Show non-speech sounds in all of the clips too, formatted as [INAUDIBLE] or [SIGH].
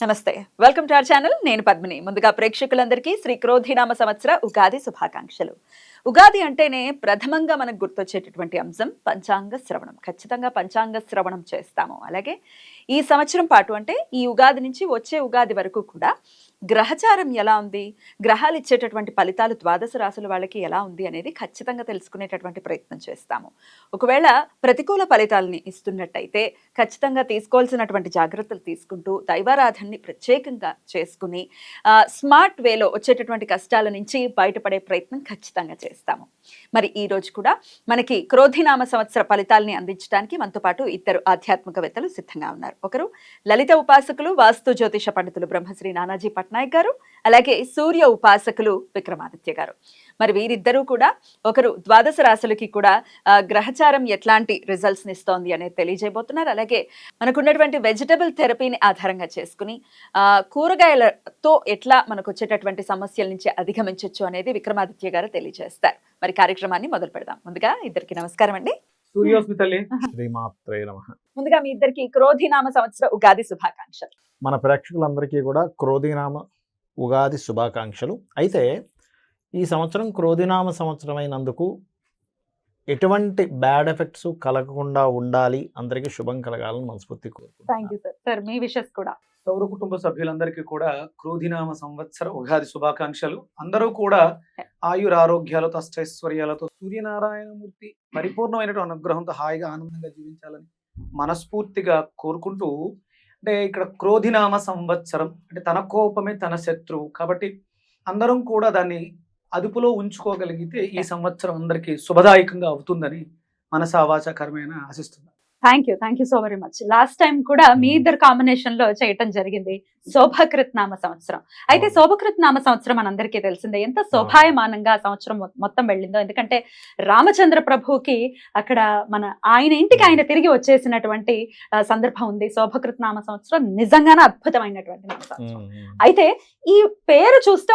నమస్తే. Welcome to our channel నేను పద్మిని. ముందుగా ప్రేక్షకులందరికీ శ్రీ క్రోధినామ సంవత్సర ఉగాది శుభాకాంక్షలు. ఉగాది అంటేనే ప్రథమంగా మనకు గుర్తొచ్చేటటువంటి అంశం పంచాంగ శ్రవణం. ఖచ్చితంగా పంచాంగ శ్రవణం చేస్తాము. అలాగే ఈ సంవత్సరం పాటు అంటే ఈ ఉగాది నుంచి వచ్చే ఉగాది వరకు కూడా గ్రహచారం ఎలా ఉంది? గ్రహాలు ఇచ్చేటటువంటి ఫలితాలు ద్వాదశ రాశుల వాళ్ళకి ఎలా ఉంది అనేది ఖచ్చితంగా తెలుసుకునేటటువంటి ప్రయత్నం చేస్తాము. ఒకవేళ ప్రతికూల ఫలితాలని ఇస్తున్నట్టయితే ఖచ్చితంగా తీసుకోవాల్సినటువంటి జాగ్రత్తలు తీసుకుంటూ దైవారాధనని ప్రత్యేకంగా చేసుకుని స్మార్ట్ వేలో వచ్చేటటువంటి కష్టాల నుంచి బయటపడే ప్రయత్నం ఖచ్చితంగా చేస్తాము. మరి ఈ రోజు కూడా మనకి క్రోధినామ సంవత్సర ఫలితాలని అందించడానికి మనతో పాటు ఇద్దరు ఆధ్యాత్మికవేత్తలు సిద్ధంగా ఉన్నారు. ఒకరు లలిత ఉపాసకులు వాస్తు జ్యోతిష పండితులు బ్రహ్మశ్రీ నానాజీ పట్నాయక్ గారు అలాగే సూర్య ఉపాసకులు విక్రమాదిత్య గారు. మరి వీరిద్దరూ కూడా ఒకరు ద్వాదశ రాశులకి కూడా గ్రహచారం ఎట్లాంటి రిజల్ట్స్ ఇస్తోంది అనేది తెలియజేయబోతున్నారు. అలాగే మనకున్నటువంటి వెజిటబుల్ థెరపీని ఆధారంగా చేసుకుని ఆ, కూరగాయలతో ఎట్లా మనకు వచ్చేటటువంటి సమస్యల నుంచి అధిగమించవచ్చు అనేది విక్రమాదిత్య గారు తెలియజేస్తారు. మరి కార్యక్రమాన్ని మొదలు పెడదాం. ముందుగా ఇద్దరికి నమస్కారం అండి. ముందుగా మీ ఇద్దరికి క్రోధినామ సంవత్సర ఉగాది శుభాకాంక్షలు. మన ప్రేక్షకులందరికీ కూడా క్రోధినామ ఉగాది శుభాకాంక్షలు. అయితే ఈ సంవత్సరం క్రోధినామ సంవత్సరం అయినందుకు ఎటువంటి బ్యాడ్ ఎఫెక్ట్స్ కలగకుండా ఉండాలి. అందరికీ శుభం కలగాలని మనస్ఫూర్తి థ్యాంక్ కోరుకుంటున్నాను యూ సార్ సార్ మీ విషెస్ కూడా. సౌర కుటుంబ సభ్యులందరికీ కూడా క్రోధినామ సంవత్సర ఉగాది శుభాకాంక్షలు. అందరూ కూడా ఆయుర ఆరోగ్యాలతో అష్టైశ్వర్యాలతో సూర్యనారాయణమూర్తి పరిపూర్ణమైనటువంటి అనుగ్రహంతో హాయిగా ఆనందంగా జీవించాలని మనస్ఫూర్తిగా కోరుకుంటూ అంటే ఇక్కడ క్రోధినామ సంవత్సరం అంటే తన కోపమే తన శత్రువు. కాబట్టి అందరం కూడా దాన్ని అదుపులో ఉంచుకోగలిగితే ఈ సంవత్సరం అందరికీ శుభదాయకంగా అవుతుందని మనసావాచకరమైన ఆశిస్తున్నాను thank you thank you so very much last time కూడా మీ ఇద్దరు కాంబినేషన్లో చేయటం జరిగింది. శోభకృత్ నామ సంవత్సరం. అయితే. శోభకృత్ నామ సంవత్సరం మనందరికీ తెలిసిందే. ఎంత శోభాయమానంగా సంవత్సరం మొత్తం వెళ్ళిందో. ఎందుకంటే రామచంద్ర ప్రభుకి అక్కడ మన ఆయన ఇంటికి ఆయన తిరిగి వచ్చేసినటువంటి సందర్భం ఉంది. శోభకృత్ నామ సంవత్సరం నిజంగానే అద్భుతమైనటువంటి నామ సంవత్సరం అయితే ఈ పేరు చూస్తే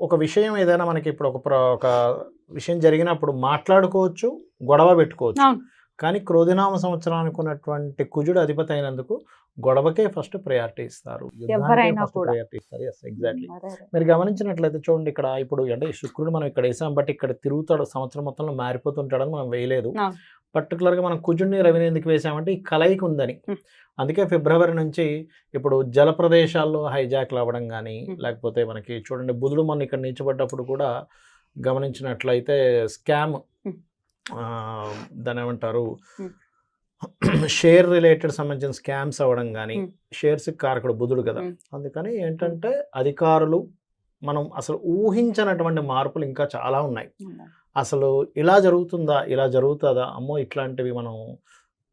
ఒక విషయం ఏదైనా మనకి ఇప్పుడు ఒక ప్ర- ఒక విషయం జరిగినప్పుడు మాట్లాడుకోవచ్చు గొడవ పెట్టుకోవచ్చు. కానీ క్రోధినామ సంవత్సరానికి ఉన్నటువంటి కుజుడు అధిపతి అయినందుకు గొడవకే ఫస్ట్ ప్రయారిటీ ఇస్తారు. ప్రయారిటీ ఇస్తారు ఎస్ ఎగ్జాక్ట్లీ మీరు గమనించినట్లయితే చూడండి ఇక్కడ ఇప్పుడు అంటే శుక్రుడు మనం ఇక్కడ వేసాం బట్ ఇక్కడ తిరుగుతాడు సంవత్సరం మొత్తంలో మారిపోతుంటాడని మనం వేయలేదు. పర్టికులర్గా మనం కుజుడిని రవిని ఎందుకు వేసామంటే ఈ కలయిక ఉందని. అందుకే ఫిబ్రవరి నుంచి ఇప్పుడు జల ప్రదేశాల్లో హైజాక్లు అవ్వడం కానీ. లేకపోతే మనకి చూడండి బుధుడు మొన్న ఇక్కడ నిలిచబడ్డప్పుడు కూడా గమనించినట్లయితే స్కామ్. దాని ఏమంటారు. షేర్ రిలేటెడ్ సంబంధించిన స్కామ్స్ అవ్వడం కానీ. షేర్స్ కారకుడు బుధుడు కదా. అందుకని ఏంటంటే అధికారులు మనం అసలు ఊహించనటువంటి మార్పులు ఇంకా చాలా ఉన్నాయి అసలు ఇలా జరుగుతుందా ఇలా జరుగుతుందా? అమ్మో ఇట్లాంటివి మనం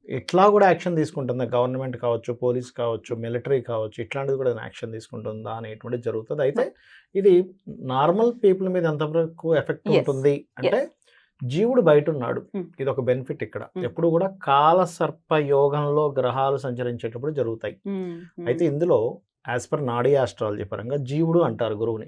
ఇట్లా కూడా యాక్షన్ తీసుకుంటుందా? గవర్నమెంట్ కావచ్చు పోలీస్ కావచ్చు మిలిటరీ కావచ్చు ఇట్లాంటిది కూడా యాక్షన్ తీసుకుంటుందా అనేటువంటిది జరుగుతుంది. అయితే ఇది నార్మల్ పీపుల్ మీద ఎంతవరకు ఎఫెక్ట్. ఉంటుంది అంటే జీవుడు బయట ఉన్నాడు Hmm. ఇది ఒక బెనిఫిట్ ఇక్కడ. Hmm. ఎప్పుడు కూడా కాల సర్ప యోగంలో గ్రహాలు సంచరించేటప్పుడు జరుగుతాయి. ఉమ్. అయితే ఇందులో యాజ్ పర్ నాడీ ఆస్ట్రాలజీ పరంగా జీవుడు అంటారు గురువుని.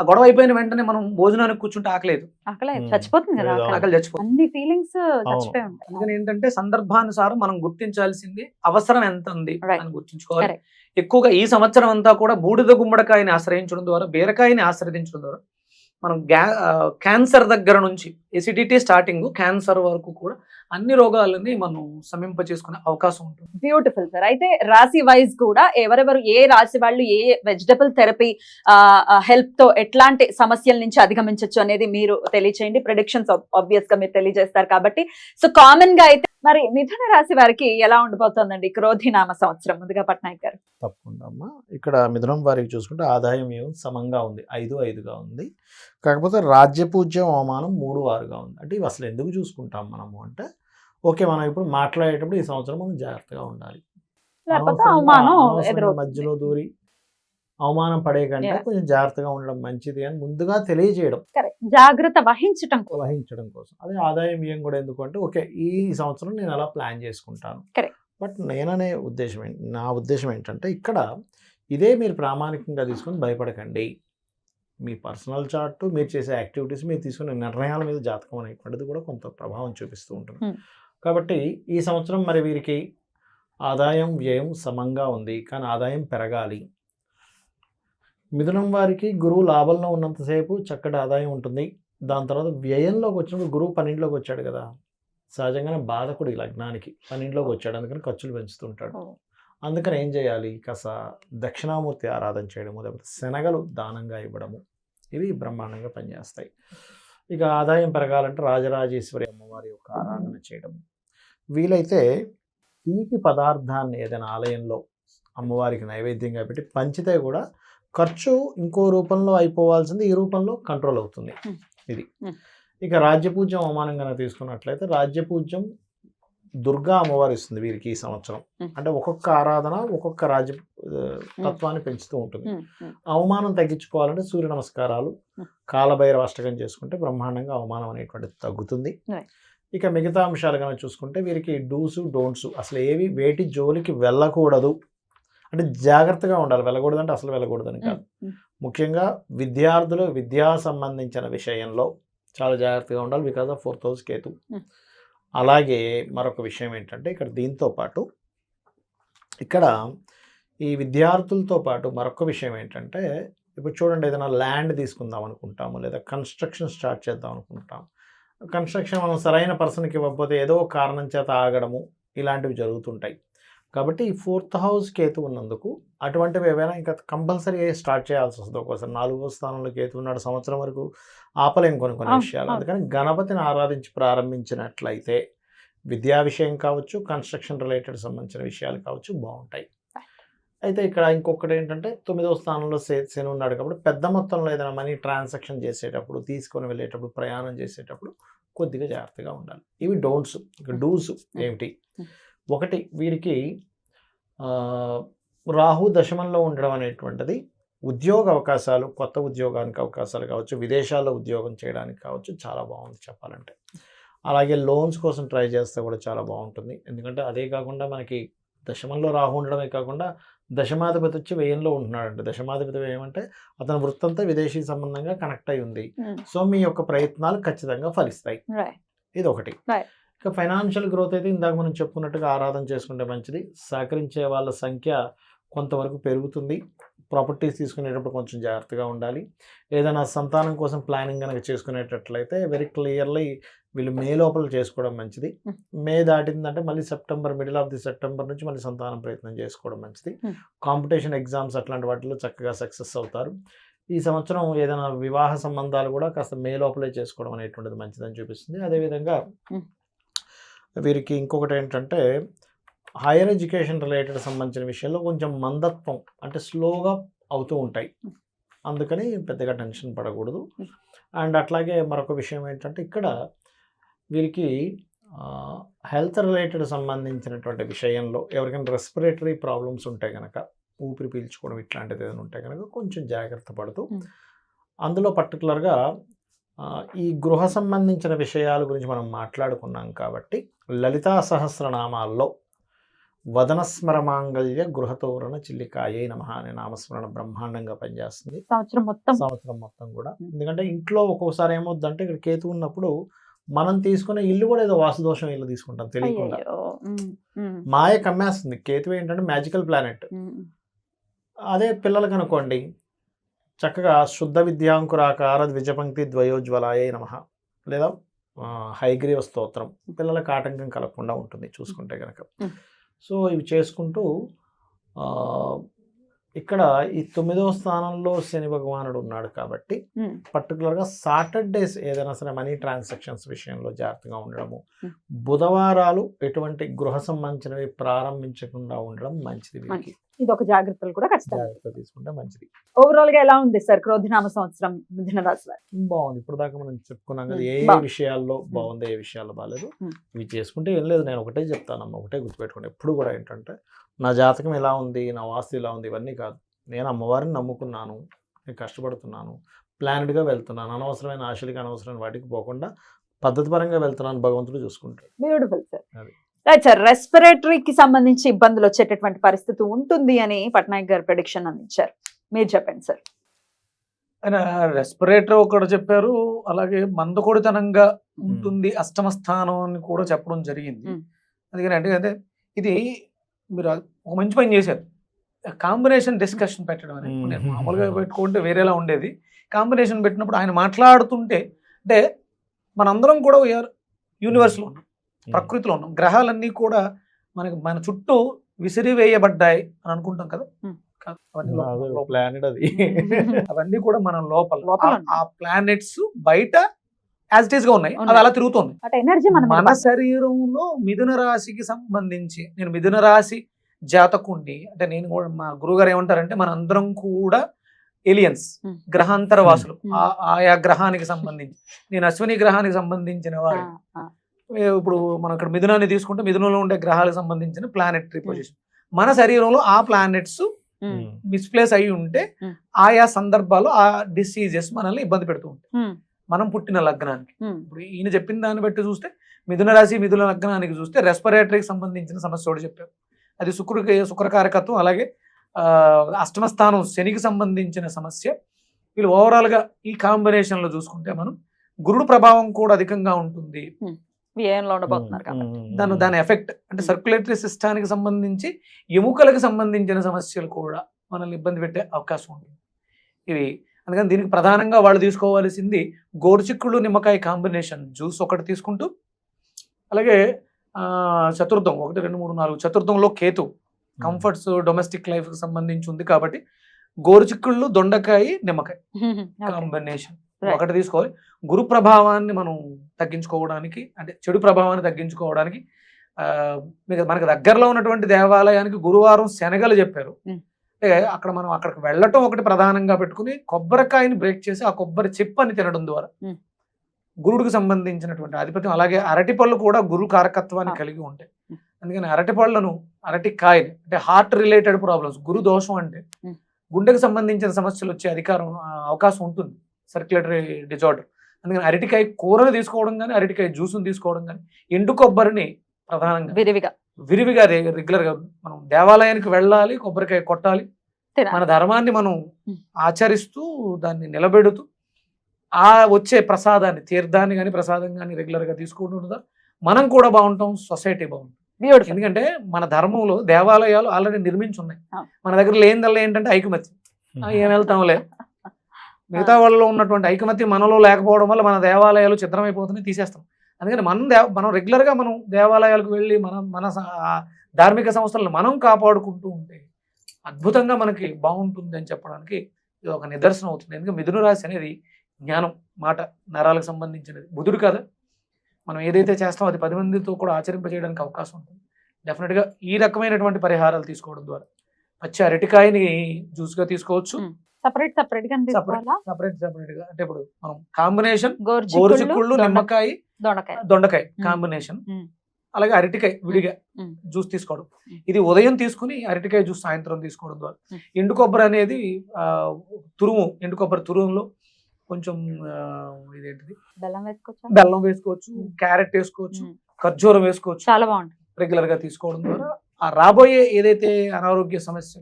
ఆ గొడవ అయిపోయిన వెంటనే మనం భోజనానికి కూర్చుంటే ఆకలేదు ఆకలి. చచ్చిపోతుంది కదా ఏదో ఆకలి. ఆకలి చచ్చిపోతుంది అన్ని ఫీలింగ్స్ చచ్చిపోయి ఉంటాయి అందుకని ఏంటంటే సందర్భానుసారం మనం గుర్తించాల్సింది అవసరం ఎంత ఉంది. అని గుర్తించుకోవాలి. ఎక్కువగా ఈ సంవత్సరం అంతా కూడా బూడిద గుమ్మడికాయని ఆశ్రయించడం ద్వారా బీరకాయని ఆశ్రయించడం ద్వారా మనం క్యాన్సర్ దగ్గర నుంచి ఎసిడిటీ స్టార్టింగ్ క్యాన్సర్ వరకు కూడా అన్ని రోగాలని మనం సమీంప చేసుకునే అవకాశం ఉంటుంది. బ్యూటిఫుల్ సార్ అయితే రాశి వైజ్ కూడా ఎవరెవరు ఏ రాశి వాళ్ళు ఏ వెజిటబుల్ థెరపీ హెల్ప్తో ఎట్లాంటి సమస్యల నుంచి అధిగమించవచ్చు అనేది మీరు తెలియచేయండి. ప్రిడిక్షన్స్ ఆబ్వియస్గా మీరు తెలియజేస్తారు కాబట్టి. సో కామన్గా అయితే మరి మిథున రాశి వారికి ఎలా ఉండబోతోందండి? క్రోధినామ సంవత్సరం ముందుగా పట్నాయక్ గారు. తప్పకుండా అమ్మా. ఇక్కడ మిథునం వారికి చూసుకుంటే ఆదాయం ఏం సమంగా ఉంది. ఐదు ఐదుగా ఉంది. కాకపోతే రాజ్యపూజ్యం అవమానం మూడు ఆరుగా ఉంది. అంటే ఇవి అసలు ఎందుకు చూసుకుంటాం మనము అంటే ఓకే మనం ఇప్పుడు మాట్లాడేటప్పుడు ఈ సంవత్సరం మనం జాగ్రత్తగా ఉండాలి అవమానం మధ్యలో దూరి అవమానం పడే కంటే. కొంచెం జాగ్రత్తగా ఉండడం మంచిది అని ముందుగా తెలియజేయడం. జాగ్రత్త వహించటం కోసం వహించడం కోసం అదే ఆదాయం వ్యయం కూడా ఎందుకు అంటే ఓకే ఈ సంవత్సరం నేను అలా ప్లాన్ చేసుకుంటాను. బట్ నేననే ఉద్దేశం ఏంటి నా ఉద్దేశం ఏంటంటే ఇక్కడ ఇదే మీరు ప్రామాణికంగా తీసుకొని భయపడకండి మీ పర్సనల్ చార్ట్ మీరు చేసే యాక్టివిటీస్ మీరు తీసుకునే నిర్ణయాల మీద జాతకం అనేటువంటిది కూడా కొంత ప్రభావం చూపిస్తూ ఉంటుంది Hmm. కాబట్టి ఈ సంవత్సరం మరి వీరికి ఆదాయం వ్యయం సమంగా ఉంది. కానీ ఆదాయం పెరగాలి. మిథునం వారికి గురువు లాభంలో ఉన్నంతసేపు చక్కటి ఆదాయం ఉంటుంది. దాని తర్వాత వ్యయంలోకి వచ్చినప్పుడు గురువు పన్నెండులోకి వచ్చాడు కదా. సహజంగానే బాధకుడు ఈ లగ్నానికి. పన్నెండులోకి వచ్చాడు. అందుకని ఖర్చులు పెంచుతుంటాడు. అందుకని ఏం చేయాలి? కాస్త దక్షిణామూర్తి ఆరాధన చేయడము లేకపోతే శనగలు దానంగా ఇవ్వడము. ఇవి బ్రహ్మాండంగా పనిచేస్తాయి. ఇక ఆదాయం పెరగాలంటే రాజరాజేశ్వరి అమ్మవారి యొక్క ఆరాధన చేయడం వీలైతే తీపి పదార్థాన్ని ఏదైనా ఆలయంలో అమ్మవారికి నైవేద్యంగా పెట్టి పంచితే కూడా ఖర్చు ఇంకో రూపంలో అయిపోవాల్సింది ఈ రూపంలో కంట్రోల్ అవుతుంది. ఇది. ఇక రాజ్యపూజ్యం అవమానంగా తీసుకున్నట్లయితే రాజ్యపూజ్యం దుర్గా అమ్మవారు ఇస్తుంది వీరికి ఈ సంవత్సరం. అంటే ఒక్కొక్క ఆరాధన ఒక్కొక్క రాజ్య తత్వాన్ని పెంచుతూ ఉంటుంది అవమానం తగ్గించుకోవాలంటే సూర్య నమస్కారాలు. కాలభైరవ అష్టకం చేసుకుంటే బ్రహ్మాండంగా అవమానం అనేటువంటిది తగ్గుతుంది. ఇక మిగతా అంశాలు కనుక చూసుకుంటే వీరికి డూసు డోంట్స్ అసలు ఏవి వేటి జోలికి వెళ్ళకూడదు. అంటే జాగ్రత్తగా ఉండాలి. వెళ్ళకూడదు అంటే అసలు వెళ్ళకూడదని కాదు. ముఖ్యంగా విద్యార్థులు విద్యా సంబంధించిన విషయంలో చాలా జాగ్రత్తగా ఉండాలి. Because of fourth house Ketu. అలాగే మరొక విషయం ఏంటంటే ఇక్కడ దీంతో పాటు ఇక్కడ ఈ విద్యార్థులతో పాటు మరొక విషయం ఏంటంటే ఇప్పుడు చూడండి ఏదైనా ల్యాండ్ తీసుకుందాం అనుకుంటాము లేదా కన్స్ట్రక్షన్ స్టార్ట్ చేద్దాం అనుకుంటాం కన్స్ట్రక్షన్ మనం సరైన పర్సన్కి ఇవ్వకపోతే ఏదో కారణం చేత ఆగడము ఇలాంటివి జరుగుతుంటాయి. కాబట్టి ఈ ఫోర్త్ హౌస్ కేతు ఉన్నందుకు అటువంటివి ఏవైనా ఇంకా కంపల్సరీ స్టార్ట్ చేయాల్సి వస్తుంది. ఒక్కోసారి నాలుగో స్థానంలో కేతు ఉన్నాడు సంవత్సరం వరకు ఆపలేం కొన్ని కొన్ని విషయాలు. అందుకని గణపతిని ఆరాధించి ప్రారంభించినట్లయితే విద్యా విషయం కావచ్చు కన్స్ట్రక్షన్ రిలేటెడ్ సంబంధించిన విషయాలు కావచ్చు బాగుంటాయి. అయితే ఇక్కడ ఇంకొకటి ఏంటంటే తొమ్మిదవ స్థానంలో శని ఉన్నాడు కాబట్టి పెద్ద మొత్తంలో ఏదైనా మనీ ట్రాన్సాక్షన్ చేసేటప్పుడు తీసుకొని వెళ్ళేటప్పుడు ప్రయాణం చేసేటప్పుడు కొద్దిగా జాగ్రత్తగా ఉండాలి. ఇవి డోంట్స్ డూస్ ఏమిటి? ఒకటి వీరికి రాహు దశమంలో ఉండడం అనేటువంటిది ఉద్యోగ అవకాశాలు కొత్త ఉద్యోగానికి అవకాశాలు కావచ్చు విదేశాల్లో ఉద్యోగం చేయడానికి కావచ్చు చాలా బాగుంది చెప్పాలంటే. అలాగే లోన్స్ కోసం ట్రై చేస్తే కూడా చాలా బాగుంటుంది. ఎందుకంటే అదే కాకుండా మనకి దశమంలో రాహు ఉండడమే కాకుండా దశమాధిపతి వచ్చి వ్యయంలో ఉంటున్నాడంటే దశమాధిపతి వ్యయం అంటే అతని వృత్తంతో విదేశీ సంబంధంగా కనెక్ట్ అయి ఉంది. సో మీ యొక్క ప్రయత్నాలు ఖచ్చితంగా ఫలిస్తాయి. ఇది ఒకటి. ఇక ఫైనాన్షియల్ గ్రోత్ అయితే ఇందాక మనం చెప్పుకున్నట్టుగా ఆరాధన చేసుకుంటే మంచిది. సహకరించే వాళ్ళ సంఖ్య కొంతవరకు పెరుగుతుంది. ప్రాపర్టీస్ తీసుకునేటప్పుడు కొంచెం జాగ్రత్తగా ఉండాలి. ఏదైనా సంతానం కోసం ప్లానింగ్ కనుక చేసుకునేటట్లయితే వెరీ క్లియర్లీ వీళ్ళు మే లోపల చేసుకోవడం మంచిది. మే దాటిందంటే మళ్ళీ September middle of the September నుంచి మళ్ళీ సంతానం ప్రయత్నం చేసుకోవడం మంచిది. కాంపిటీషన్ ఎగ్జామ్స్ అట్లాంటి వాటిలో చక్కగా సక్సెస్ అవుతారు ఈ సంవత్సరం ఏదైనా వివాహ సంబంధాలు కూడా కాస్త మే లోపలే చేసుకోవడం అనేటువంటిది మంచిదని చూపిస్తుంది అదేవిధంగా. వీరికి ఇంకొకటి ఏంటంటే హైయర్ ఎడ్యుకేషన్ రిలేటెడ్ సంబంధించిన విషయంలో కొంచెం మందత్వం అంటే స్లోగా అవుతూ ఉంటాయి. అందుకని పెద్దగా టెన్షన్ పడకూడదు. అండ్ అట్లాగే మరొక విషయం ఏంటంటే ఇక్కడ వీరికి హెల్త్ రిలేటెడ్ సంబంధించినటువంటి విషయంలో ఎవరికైనా రెస్పిరేటరీ ప్రాబ్లమ్స్ ఉంటే కనుక ఊపిరి పీల్చుకోవడం ఇట్లాంటిది ఏదైనా ఉంటే కనుక కొంచెం జాగ్రత్త పడుతూ. అందులో పర్టికులర్గా ఈ గృహ సంబంధించిన విషయాల గురించి మనం మాట్లాడుకున్నాం కాబట్టి లలితా సహస్రనామాల్లో వదనస్మర మాంగళ్య గృహతోరణ చిల్లికాయే నమ అనే నామస్మరణ బ్రహ్మాండంగా పనిచేస్తుంది సంవత్సరం మొత్తం సంవత్సరం మొత్తం కూడా. ఎందుకంటే ఇంట్లో ఒక్కొక్కసారి ఏమవుద్దంటే ఇక్కడ కేతు ఉన్నప్పుడు మనం తీసుకునే ఇల్లు కూడా ఏదో వాసుదోషం ఇల్లు తీసుకుంటాం తెలియకుండా. మాయ కమ్మేస్తుంది. కేతు ఏంటంటే మ్యాజికల్ ప్లానెట్ అదే పిల్లలకు అనుకోండి చక్కగా శుద్ధ విద్యాంకురాకార ద్విజపంక్తి ద్వయోజ్వలాయ నమ. లేదా హైగ్రీవ స్తోత్రం. పిల్లలకు ఆటంకం కలగకుండా ఉంటుంది చూసుకుంటే కనుక. సో ఇవి చేసుకుంటూ ఇక్కడ ఈ తొమ్మిదవ స్థానంలో శని భగవానుడు ఉన్నాడు కాబట్టి పర్టికులర్గా సాటర్డేస్ ఏదైనా సరే మనీ ట్రాన్సాక్షన్స్ విషయంలో జాగ్రత్తగా ఉండడము. Hmm. బుధవారాలు ఎటువంటి గృహ సంబంధించినవి ప్రారంభించకుండా ఉండడం మంచిది. ఇది ఒక జాగ్రత్తలు కూడా ఖచ్చితంగా. తీసుకుంటే మంచిది. ఓవరాల్గా ఎలా ఉంది సార్ క్రోధినామ సంవత్సరం మిథున రాశి వారి బాగుంది. ఇప్పుడు దాకా మనం చెప్పుకున్నాం కదా. ఏ. విషయాల్లో బాగుంది ఏ విషయాల్లో బాగాలేదు. ఇవి చేసుకుంటే ఏం లేదు నేను ఒకటే చెప్తానమ్మా ఒకటే గుర్తుపెట్టుకోండి. ఎప్పుడు కూడా ఏంటంటే నా జాతకం ఎలా ఉంది నా వాస్తు ఎలా ఉంది ఇవన్నీ కాదు. నేను అమ్మవారిని నమ్ముకున్నాను నేను కష్టపడుతున్నాను ప్లానెడ్గా వెళ్తున్నాను అనవసరమైన ఆశలకి అనవసరమైన వాటికి పోకుండా పద్ధతి పరంగా వెళ్తున్నాను భగవంతుడు చూసుకుంటాడు. బ్యూటిఫుల్ సార్ అది. రైట్ సార్ రెస్పిరేటరీకి సంబంధించి ఇబ్బందులు వచ్చేటటువంటి పరిస్థితి ఉంటుంది అని పట్నాయక్ గారు ప్రెడిక్షన్ అందించారు. మీరు చెప్పండి సార్ ఆయన రెస్పిరేటర్ ఒకటి చెప్పారు. అలాగే మందకొడితనంగా ఉంటుంది అష్టమ స్థానం అని కూడా చెప్పడం జరిగింది. మ్మ్. అందుకని అంటే అదే ఇది మీరు ఒక మంచి పని చేశారు. కాంబినేషన్ డిస్కషన్ పెట్టడం అనేది. నేను మ్మ్. మామూలుగా పెట్టుకుంటే వేరేలా ఉండేది. కాంబినేషన్ పెట్టినప్పుడు ఆయన మాట్లాడుతుంటే అంటే మనందరం కూడా యూనివర్స్లో ఉన్నాం. ప్రకృతిలో ఉన్నాం. గ్రహాలన్నీ కూడా మనకి మన చుట్టూ విసిరివేయబడ్డాయి అని అనుకుంటాం కదా? అవన్నీ అది కూడా మన లోపల. లోపల ఆ- ప్లానెట్స్ బయట యాజ్ ఇట్ ఈస్గా ఉన్నాయి. అది అలా తిరుగుతుంది. అటు ఎనర్జీ మన శరీరంలో మిథున రాశికి సంబంధించి నేను మిథున రాశి జాతకుండి అంటే నేను కూడా మా గురుగారు ఏమంటారంటే మన అందరం కూడా ఏలియన్స్ Hmm. గ్రహాంతర వాసులు. ఆ- ఆయా గ్రహానికి సంబంధించి. నేను అశ్విని గ్రహానికి సంబంధించిన వాడు. ఇప్పుడు మనం ఇక్కడ మిథునాన్ని తీసుకుంటే మిథునంలో ఉండే గ్రహాలకు సంబంధించిన ప్లానెటరీ పొజిషన్ మన శరీరంలో ఆ ప్లానెట్స్ ఉమ్, ఉమ్. మిస్ప్లేస్ అయి ఉంటే Hmm. ఆయా సందర్భాల్లో ఆ డిసీజెస్ మనల్ని ఇబ్బంది పెడుతూ ఉంటాయి. మనం పుట్టిన లగ్నానికి. ఇప్పుడు ఈయన చెప్పిన దాన్ని బట్టి చూస్తే మిథున రాశి మిథున లగ్నానికి చూస్తే రెస్పిరేటరీకి సంబంధించిన సమస్య ఒకటి చెప్పారు. అది శుక్రుడికి శుక్రకారకత్వం అలాగే అష్టమ స్థానం శనికి సంబంధించిన సమస్య. వీళ్ళు overall గా ఈ combination లో చూసుకుంటే మనం గురుడు ప్రభావం కూడా అధికంగా ఉంటుంది. వ్యయంలో ఉండబోతున్నారు. దాని దాని ఎఫెక్ట్ అంటే సర్క్యులేటరీ సిస్టానికి సంబంధించి ఎముకలకు సంబంధించిన సమస్యలు కూడా మనల్ని ఇబ్బంది పెట్టే అవకాశం ఉంటుంది ఇవి అందుకని దీనికి ప్రధానంగా వాళ్ళు తీసుకోవాల్సింది గోరుచిక్కుళ్ళు నిమ్మకాయ కాంబినేషన్ జ్యూస్ ఒకటి తీసుకుంటూ అలాగే ఆ, చతుర్థం ఒకటి రెండు మూడు నాలుగు చతుర్థంలో కేతు కంఫర్ట్స్ డొమెస్టిక్ లైఫ్కి సంబంధించి ఉంది కాబట్టి గోరుచిక్కుళ్ళు దొండకాయ నిమ్మకాయ. [LAUGHS] కాంబినేషన్. ఒకటి తీసుకోవాలి గురు ప్రభావాన్ని మనం తగ్గించుకోవడానికి అంటే చెడు ప్రభావాన్ని తగ్గించుకోవడానికి ఆ, మీకు మనకు దగ్గరలో ఉన్నటువంటి దేవాలయానికి గురువారం శనగలు చెప్పారు Hmm. అంటే అక్కడ మనం అక్కడికి వెళ్ళటం ఒకటి ప్రధానంగా పెట్టుకుని కొబ్బరికాయని బ్రేక్ చేసి ఆ కొబ్బరి చిప్పని తినడం ద్వారా Hmm. గురుడికి సంబంధించినటువంటి ఆధిపత్యం అలాగే అరటి పళ్ళు కూడా గురు కారకత్వాన్ని Ah. కలిగి ఉంటాయి Hmm. అందుకని అరటి పళ్ళను అరటి కాయని అంటే హార్ట్ రిలేటెడ్ ప్రాబ్లమ్స్ గురు దోషం అంటే. గుండెకు సంబంధించిన సమస్యలు వచ్చే అధికారం అవకాశం ఉంటుంది సర్క్యులేటరీ డిజార్డర్ అందుకని అరటికాయ కూరని తీసుకోవడం కానీ అరటికాయ జ్యూస్ని తీసుకోవడం కానీ ఎండు కొబ్బరిని ప్రధానంగా విరివిగా. విరివిగా రెగ్యులర్గా మనం దేవాలయానికి వెళ్ళాలి కొబ్బరికాయ కొట్టాలి. మన ధర్మాన్ని మనం. ఆచరిస్తూ దాన్ని నిలబెడుతూ ఆ వచ్చే ప్రసాదాన్ని తీర్థాన్ని కానీ ప్రసాదం కానీ రెగ్యులర్గా తీసుకుంటుందా మనం కూడా బాగుంటాం సొసైటీ బాగుంటుంది. ఎందుకంటే మన ధర్మంలో దేవాలయాలు ఆల్రెడీ నిర్మించి ఉన్నాయి. అవును. మన దగ్గర లేనిదల్లా ఏంటంటే ఐకమత్యం. ఆ, ఏం వెళ్తాంలే. మిగతా వాళ్ళలో ఉన్నటువంటి ఐకమత్యం మనలో లేకపోవడం వల్ల మన దేవాలయాలు చిత్రమైపోతున్నాయి తీసేస్తాం. అందుకని మనం దేవ మనం రెగ్యులర్గా మనం దేవాలయాలకు వెళ్ళి మనం మన ధార్మిక సంస్థలను మనం కాపాడుకుంటూ ఉంటే అద్భుతంగా మనకి బాగుంటుంది అని చెప్పడానికి ఇది ఒక నిదర్శనం అవుతుంది. ఎందుకంటే మిథున రాశి అనేది జ్ఞానం మాట నరాలకు సంబంధించినది. బుధుడు కదా. మనం ఏదైతే చేస్తామో అది పది మందితో కూడా ఆచరింపజేయడానికి అవకాశం ఉంటుంది. డెఫినెట్గా ఈ రకమైనటువంటి పరిహారాలు తీసుకోవడం ద్వారా. పచ్చి అరటికాయని జ్యూస్గా తీసుకోవచ్చు. సపరేట్ సపరేట్గా సపరేట్ సపరేట్గా. అంటే ఇప్పుడు మనం కాంబినేషన్ గోరుచిక్కుళ్ళు, నిమ్మకాయ దొండకాయ. దొండకాయ కాంబినేషన్. అలాగే అరటికాయ విడిగా. జ్యూస్ తీసుకోవడం. ఇది ఉదయం తీసుకుని అరటికాయ జ్యూస్ సాయంత్రం తీసుకోవడం ద్వారా. ఎండు కొబ్బరి అనేది తురుము ఎండు కొబ్బరి తురుములో కొంచెం ఇదేంటిది? బెల్లం వేసుకోవచ్చా? బెల్లం వేసుకోవచ్చు. క్యారెట్ వేసుకోవచ్చు. ఖర్జూరం వేసుకోవచ్చు. చాలా బాగుంటుంది. రెగ్యులర్గా తీసుకోవడం ద్వారా ఆ రాబోయే ఏదైతే అనారోగ్య సమస్య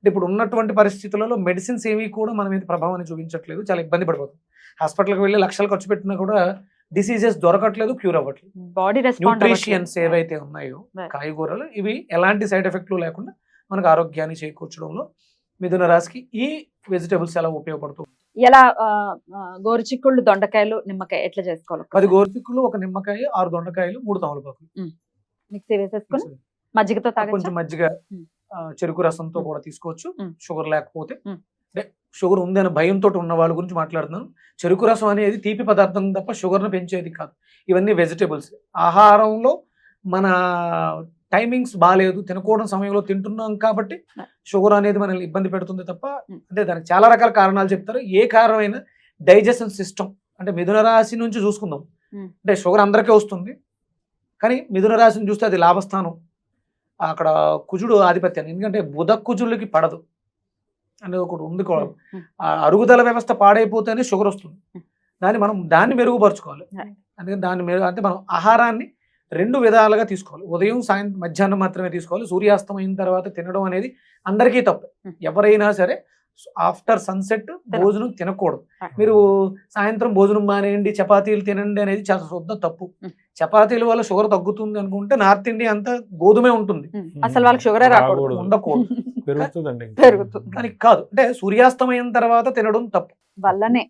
అంటే ఇప్పుడు ఉన్నటువంటి పరిస్థితులలో మెడిసిన్స్ ఏవి కూడా మన మీద ప్రభావాన్ని చూపించట్లేదు. చాలా ఇబ్బంది పడిపోతుంది హాస్పిటల్కి వెళ్ళి లక్షలు ఖర్చు పెట్టినా కూడా డిసీజెస్ దొరకట్లేదు క్యూర్ అవ్వట్లేదు. బాడీ న్యూట్రిషియన్స్ ఏవైతే ఉన్నాయో. కాయగూరలు ఇవి ఎలాంటి సైడ్ ఎఫెక్ట్లు లేకుండా మనకు ఆరోగ్యాన్ని చేకూర్చడంలో మిథున రాశికి ఈ వెజిటేబుల్స్ ఎలా ఉపయోగపడుతుంది ఎలా గోరుచిక్కుళ్ళు దొండకాయలు నిమ్మకాయ ఎట్లా చేసుకోవాలి పది గోరుచిక్కులు ఒక నిమ్మకాయ ఆరు దొండకాయలు మూడు తమలపాకులు. మిక్సీ వేసేసుకొని మజ్జిగతో కొంచెం మజ్జిగ చెరుకు రసంతో. కూడా తీసుకోవచ్చు. షుగర్ లేకపోతే. అంటే షుగర్ ఉంది అనే భయంతో ఉన్న వాళ్ళ గురించి మాట్లాడుతున్నాను చెరుకు రసం అనేది తీపి పదార్థం తప్ప షుగర్ను పెంచేది కాదు ఇవన్నీ వెజిటేబుల్స్ ఆహారంలో మన టైమింగ్స్ బాగాలేదు తినకూడని సమయంలో తింటున్నాం కాబట్టి షుగర్ అనేది మనల్ని ఇబ్బంది పెడుతుంది తప్ప. అంటే దానికి చాలా రకాల కారణాలు చెప్తారు ఏ కారణమైన డైజెషన్ సిస్టమ్ అంటే మిథున రాశి నుంచి చూసుకుందాం. అంటే షుగర్ అందరికీ వస్తుంది కానీ మిథున రాశిని చూస్తే అది లాభస్థానం అక్కడ కుజుడు ఆధిపత్యాన్ని ఎందుకంటే బుధ కుజులకి పడదు అనేది ఒకటి ఉంది అరుగుదల వ్యవస్థ పాడైపోతేనే షుగర్ వస్తుంది. దాన్ని మనం దాన్ని మెరుగుపరుచుకోవాలి. అందుకని దాన్ని మెరుగు అంటే మనం ఆహారాన్ని రెండు విధాలుగా తీసుకోవాలి. ఉదయం సాయంత్రం మధ్యాహ్నం మాత్రమే తీసుకోవాలి. సూర్యాస్తం అయిన తర్వాత తినడం అనేది అందరికీ తప్పు. ఎవరైనా సరే ఆఫ్టర్ సన్సెట్ భోజనం తినకూడదు. మీరు సాయంత్రం భోజనం మానేయండి చపాతీలు తినండి అనేది చాలా శుద్ధ తప్పు. చపాతీల వల్ల షుగర్ తగ్గుతుంది అనుకుంటే నార్త్ ఇండియా అంతా గోధుమే ఉంటుంది. అసలు వాళ్ళకి షుగరే రాకూడదు. ఉండకూడదు. పెరుగుతుందండి ఇంకా. పెరుగుతుంది. కానీ కాదు అంటే సూర్యాస్తమయం తర్వాత తినడం తప్పు. వల్లనే.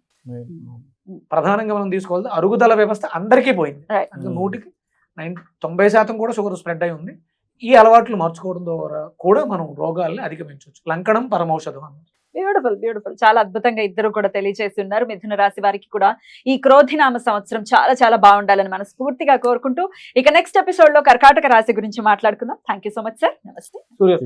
ప్రధానంగా మనం తీసుకోవాలి అరుగుదల వ్యవస్థ అందరికీ పోయింది. నూటికి నైన్ తొంభై శాతం కూడా షుగర్ స్ప్రెడ్ అయి ఉంది. ఈ అలవాట్లు మార్చుకోవడం ద్వారా కూడా మనం రోగాల్ని అధిగమించవచ్చు. లంకణం పరమౌషధం అన్నమాట బ్యూటిఫుల్ బ్యూటిఫుల్ చాలా అద్భుతంగా ఇద్దరు కూడా తెలియజేస్తున్నారు. మిథున రాశి వారికి కూడా ఈ క్రోధినామ సంవత్సరం చాలా చాలా బాగుండాలని మనస్ఫూర్తిగా కోరుకుంటూ ఇక నెక్స్ట్ ఎపిసోడ్లో కర్కాటక రాశి గురించి మాట్లాడుకుందాం. Thank you so much sir నమస్తే సూర్య